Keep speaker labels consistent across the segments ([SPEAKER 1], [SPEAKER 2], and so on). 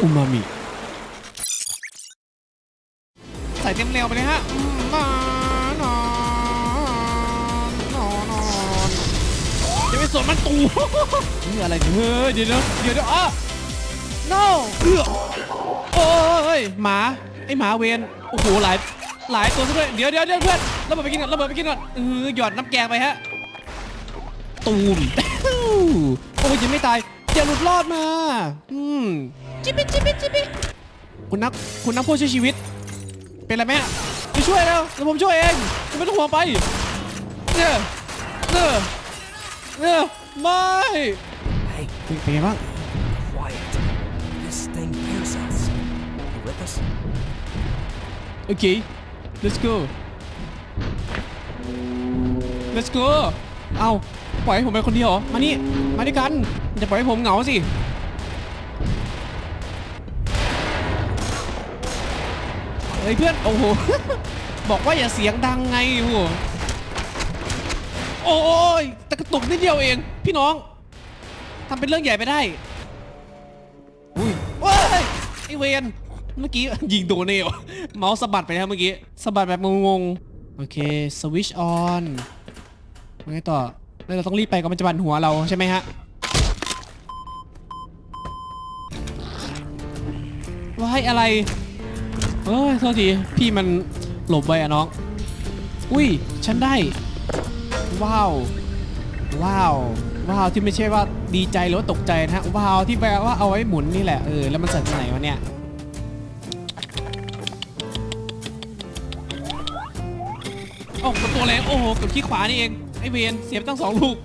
[SPEAKER 1] อูมามิใส่เต็มเร็วไปเลยฮะอืมานอนนอนนอนจะไปสวนมันตูนี่อะไรเฮ้ยเดี๋ยวเดี๋ยวเดี๋ยวเดี๋ยวอะ no เอือโอ้ยหมาไอหมาเวนโอ้โหหลายหลายตัวซะด้วยเดี๋ยวเดี๋ยวเดี๋ยวเพื่อนระเบิดไปกินก่อนระเบิดไปกินก่อนเออหยอดน้ำแกงไปฮะตูมโอ้ยยังไม่ตาย อย่าหลุดรอดมา อืมจิบบิจิบบิจิบบิคุณนักคุณนักผู้ช่วยชีวิต เป็นไรไหมอะไปช่วยแล้วเดี๋ยวผมช่วยเองคุณไม่ต้องห่วงไปเนี่ยเนี่ยเนี่ยไม่
[SPEAKER 2] Hey,
[SPEAKER 1] เป็นไงบ้าง
[SPEAKER 2] quiet. This thing hears us. You with us?
[SPEAKER 1] โอเค let's go let's go เอาปล่อยให้ผมไปคนเดียวเหรอ มานี่ มาด้วยกันอย่าปล่อยให้ผมเหงาสิ เฮ้ยเพื่อน โอ้โห บอกว่าอย่าเสียงดังไงโอ้โหโอ้ยแต่กระตุกนิดเดียวเอง พี่น้องทำเป็นเรื่องใหญ่ไปได้อุ้ยเว้ยไอเวนเมื่อกี้ ยิงโดนเนวเมาส์สะบัดไปแล้วเมื่อกี้สะบัดแบบงงๆโอเคสวิชออน ไงต่อแล้วเราต้องรีบไปก็มันจะบันหัวเราใช่ไหมฮะว่าให้อะไรเอ้ยโทษทีพี่มันหลบไว้อะน้อง อุ้ยฉันได้ ว้าว ว้าว ว้าวที่ไม่ใช่ว่าดีใจหรือว่าตกใจนะฮะ ว้าวที่แปลว่าเอาไว้หมุนนี่แหละ เออแล้วมันใส่ตรงไหนวะเนี่ยโอ้กับตัวแรงโอ้โหกับขี้ขวานี่เอง อเวนเสียไปตั้งสองลูก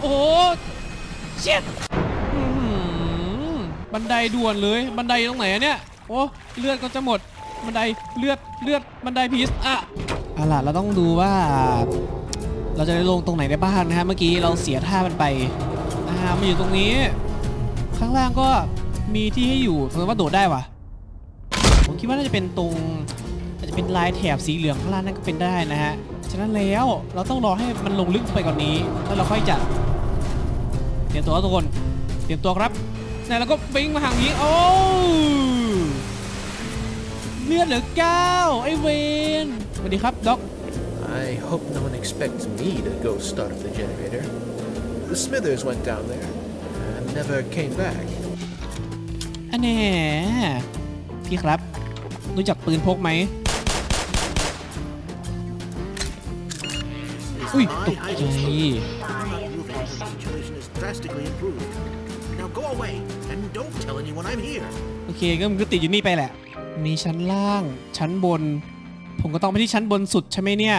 [SPEAKER 1] โอ้โหเช็ดบันไดด่วนเลย บันไดตรงไหนอะเนี่ยโอ้เลือดก็จะหมด บันไดเลือดเลือดบันไดพีซอะเอาล่ะเราต้องดูว่า เราจะได้ลงตรงไหนได้บ้างนะฮะเมื่อกี้เราเสียท่ามันไปอ่ามาอยู่ตรงนี้ ข้างล่างก็มีที่ให้อยู่แสดว่าโดดได้วะผมคิดว่าน่าจะเป็นตรงอาจจะเป็นลายแถบสีเหลืองข้างล่างนั่นก็เป็นได้นะฮะ ฉะนั้นแล้ว เราต้องรอให้มันลงลึกไปกว่านนี้ แล้วเราค่อยจะเตรียมตัวครับทุกคน เตรียมตัวครับแล้วเราก็บิงมาทางนี้ โอ้เลือดเหลือเก้าไอเวนสวัสดีครับด็อก
[SPEAKER 3] I hope no one expects me to go start the generator. The Smithers went down there and never came back.
[SPEAKER 1] อันแน่พี่ครับ รู้จักปืนพกไหม อุ้ยตกใจ
[SPEAKER 4] The situation is drastically improved. Now go away and don't tell anyone I'm here.
[SPEAKER 1] โอเคก็มันก็ติดอยู่นี่ไปแหละ มีชั้นล่าง ชั้นบน ผมก็ต้องไปที่ชั้นบนสุดใช่ไหมเนี่ย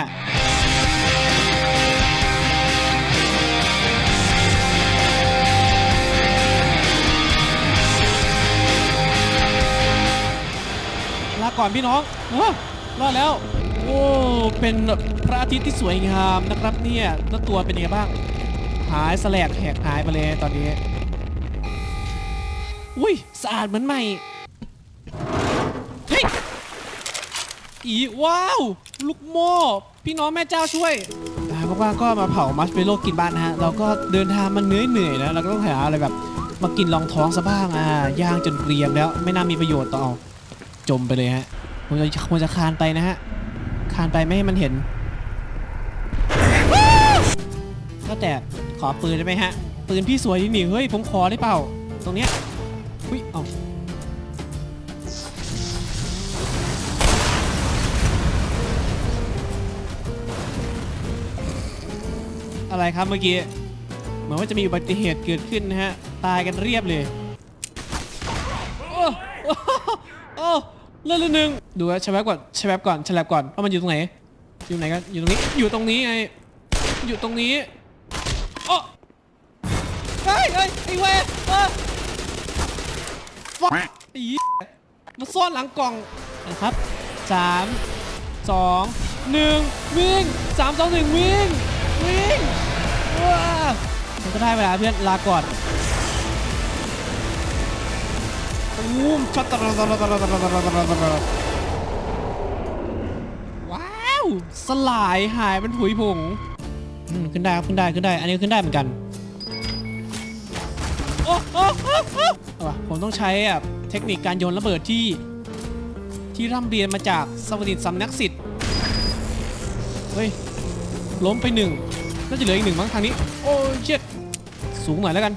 [SPEAKER 1] ลาก่อนพี่น้องเอ้อรอดแล้ว โอ้เป็นพระอาทิตย์ที่สวยงามนะครับเนี่ยแล้วตัวเป็นยังไงบ้าง หายสลกแหกหายไปเลยตอนนี้ อุ้ยสะอาดเหมือนใหม่เฮ้ยอีว้าว ลูกโม่ พี่น้องแม่เจ้าช่วยอ่าว่างๆก็มาเผามัชเมโลกินบ้านนะฮะ เราก็เดินทางมันเหนื่อยเหนื่อยนะ เราก็ต้องหาอะไรแบบมากินรองท้องซะบ้างอ่าย่างจนเกรียมแล้ว ไม่น่ามีประโยชน์ต่อจมไปเลยฮะผมจะควรจะคานไปนะฮะ คานไปไม่ให้มันเห็นก็แต่ขอปืนได้ไหมฮะ ปืนพี่สวยดีนี่เฮ้ยผมขอได้เปล่า ตรงเนี้ยอุ้ยเอาอะไรครับเมื่อกี้ เหมือนว่าจะมีอุบัติเหตุเกิดขึ้นนะฮะ ตายกันเรียบเลย โอ้โอ้โอ้เลื่อนหนึ่งดูว่าชแวบก่อนชแวบก่อนฉลับก่อนว่ามันอยู่ตรงไหน อยู่ไหนกันอยู่ตรงนี้อยู่ตรงนี้ไงอยู่ตรงนี้โอ้เฮ้ยเฮ้ยไอ้เวรเออฟักไอ้เหี้ยมาซ่อนหลังกล่องนะครับสามสองหนึ่งวิ่งสามสองหนึ่งวิ่งวิ่งว้ามันก็ได้เวลาเพื่อนลาก่อน มช็อตตระตระตระตระตระตระตระว้าว สลายหายเป็นผุยผงอืมขึ้นได้ครับขึ้นได้ขึ้นได้ อันนี้ขึ้นได้เหมือนกันโอ้โอ้โอ้โอ้เอาว่ะผมต้องใช้แบบเทคนิคการโยนระเบิดที่ ที่ร่ำเรียนมาจากสวัสดิตสำนักสิทธิ์เฮ้ย ล้มไปหนึ่งน่าจะเหลืออีกหนึ่งมั้งทางนี้ โอ้ยเช็ดสูงหน่อยแล้วกัน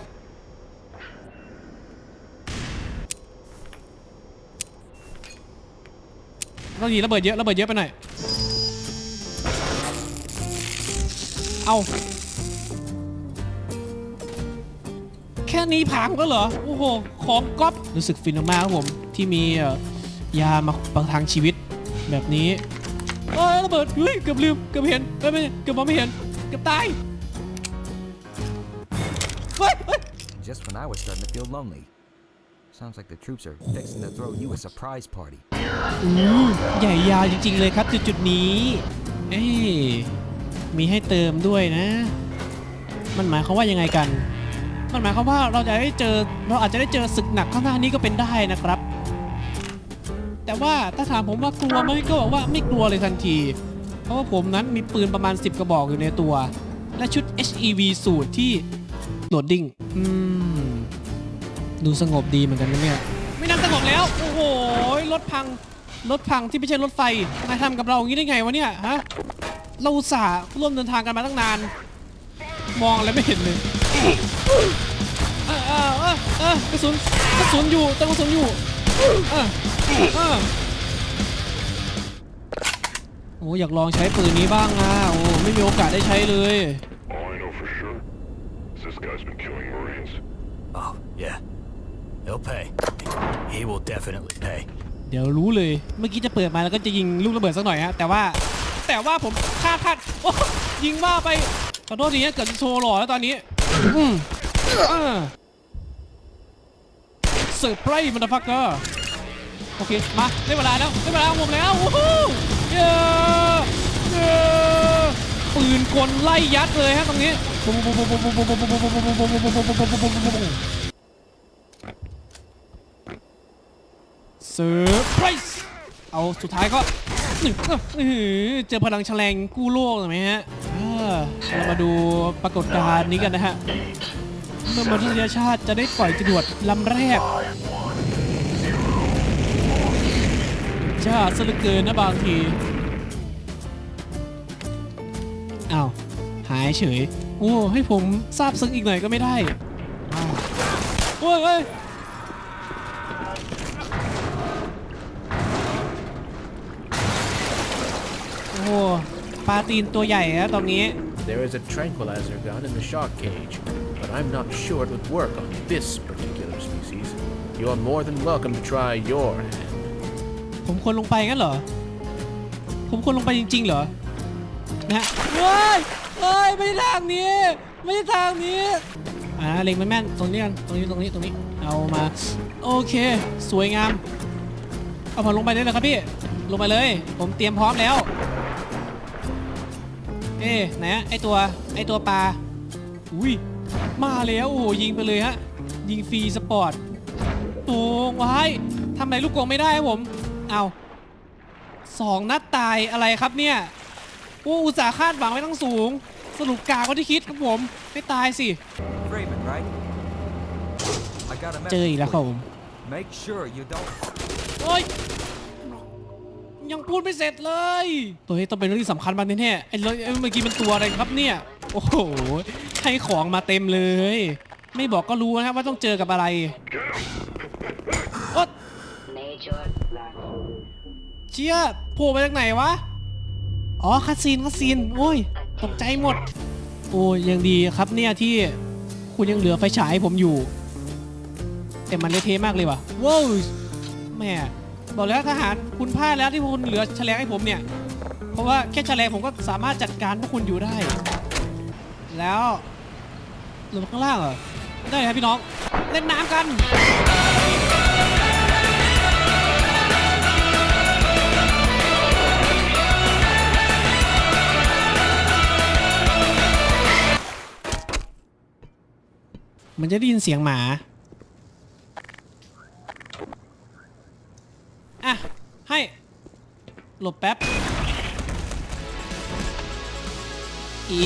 [SPEAKER 1] เราดีระเบิดเยอะระเบิดเยอะไปหน่อย เอาแค่นี้พังก็เหรอ โอ้โห ของก๊อปรู้สึกฟินมากครับผม ที่มียามาประทังชีวิตแบบนี้เอ้ยระเบิดเฮ้ยเกือบลืมเกือบเห็นเอ้ยไม่ใช่เกือบมองไม่เห็นเกือบตายเฮ้ยเฮ้ย
[SPEAKER 2] Just when I was starting to feel lonely. Sounds like the troops are fixing to throw you a surprise party.
[SPEAKER 1] อใหญ่ยาวจริง ๆ เลยครับจุดจุดๆนี้ เอ้ยมีให้เติมด้วยนะ มันหมายความว่ายังไงกัน มันหมายความว่าเราจะได้เจอเราอาจจะได้เจอศึกหนักข้างหน้านี้ก็เป็นได้นะครับ แต่ว่าถ้าถามผมว่ากลัวไหมก็บอกว่าไม่กลัวเลยทันที เพราะว่าผมนั้นมีปืนประมาณ 10 กระบอกอยู่ในตัว และชุด HEV สูตรที่โหลดดิ้งอืม ดูสงบดีเหมือนกันนะเนี่ย ไม่น่าสงบแล้ว โอ้โห รถพัง รถพังที่ไม่ใช่รถไฟ นายทำกับเราอย่างนี้ได้ไงวะเนี่ย ฮะ เราอุตส่าห์ร่วมเดินทางกันมาตั้งนาน มองอะไรไม่เห็นเลยเออเออเออเออกระสุน กระสุนอยู่แต่กระสุนอยู่เออเออโอ้อยากลองใช้ปืนนี้บ้างอะโอ้ไม่มีโอกาสได้ใช้เลย
[SPEAKER 5] All I know for sure is this guy's been killing Marines.
[SPEAKER 6] Oh, yeah. He'll pay. He will definitely pay.
[SPEAKER 1] เดี๋ยวรู้เลย เมื่อกี้จะเปิดมาแล้วก็จะยิงลูกระเบิดสักหน่อยฮะ แต่ว่า แต่ว่าผมคาดคาดโอ้ยิงว่าไป ขอโทษทีฮะเกิดจะโชว์หล่อแล้วตอนนี้ อืมอ่าเซอร์ไพรส์มันฟักเกอร์โอเค มาได้เวลาแล้วได้เวลาของผมแล้วโอ้โหเย้เย้ปืนกลไล่ยัดเลยฮะตรงนี้ ซอร์ไพรส์เอาสุดท้ายก็หนึ่งเออเจอพลังแฉลงกู้โลกหน่อไหมฮะเรามาดูปรากฏการณ์นี้กันนะฮะเมื่อมนุษยชาติจะได้ปล่อยจรวดลำแรกจ้าซะเหลือเกินนะบางทีอ้าวหายเฉย โอ้ ให้ผมทราบซึ้งอีกหน่อยก็ไม่ได้อ้าวโอ้ยเอ้ย โอ้โห ปลาตีนตัวใหญ่นะตรงนี้
[SPEAKER 3] There is a tranquilizer gun in the shark cage, but I'm not sure it would work on this particular species. You're more than welcome to try your hand.
[SPEAKER 1] ผมควรลงไปงั้นเหรอ ผมควรลงไปจริง ๆ เหรอ นะฮะเฮ้ยเฮ้ย ไม่ใช่ทางนี้ ไม่ใช่ทางนี้ อ่า เล็งแม่นๆตรงนี้กัน ตรงนี้ ตรงนี้ ตรงนี้ เอามา โอเค สวยงาม เอาผมลงไปได้เลยครับพี่ ลงไปเลย ผมเตรียมพร้อมแล้ว เอ๊ะไหนอะไอตัวไอตัวปลาอุ้ยมาแล้วโอ้โหยิงไปเลยฮะยิงฟรีสปอร์ตโอ้วายทำอะไรลูกกรงไม่ได้ครับผมเอาสองนัดตายอะไรครับเนี่ยโอ้อุตส่าห์คาดหวังไว้ตั้งสูง สรุปกากกว่าที่คิดครับผมไม่ตายสิ
[SPEAKER 2] Raven, right? I got a
[SPEAKER 1] เจออีกแล้วครับผม
[SPEAKER 2] Make sure you don't
[SPEAKER 1] โอ้ย ยังพูดไม่เสร็จเลย ตัวนี้ต้องเป็นเรื่องที่สำคัญมากแน่ๆไอ้เรื่องไอ้เมื่อกี้เป็นตัวอะไรครับเนี่ย โอ้โห ให้ของมาเต็มเลย ไม่บอกก็รู้นะครับว่าต้องเจอกับอะไรโอ๊ย
[SPEAKER 7] Major Black
[SPEAKER 1] เชี่ยโผล่มาจากไหนวะ อ๋อคัสซีนคัสซีนโอ้ย ตกใจหมด โอ้ยยังดีครับเนี่ยที่คุณยังเหลือไฟฉายให้ผมอยู่ แต่มันเละเทะมากเลยว่ะว้าวแม่ บอกแล้วทหารคุณพลาดแล้วที่คุณเหลือแฉลงให้ผมเนี่ย เพราะว่าแค่แฉลงผมก็สามารถจัดการพวกคุณอยู่ได้ แล้วลงข้างล่างเหรอได้เลยครับพี่น้องเล่นน้ำกันมันจะได้ยินเสียงหมา หลบแป๊บอี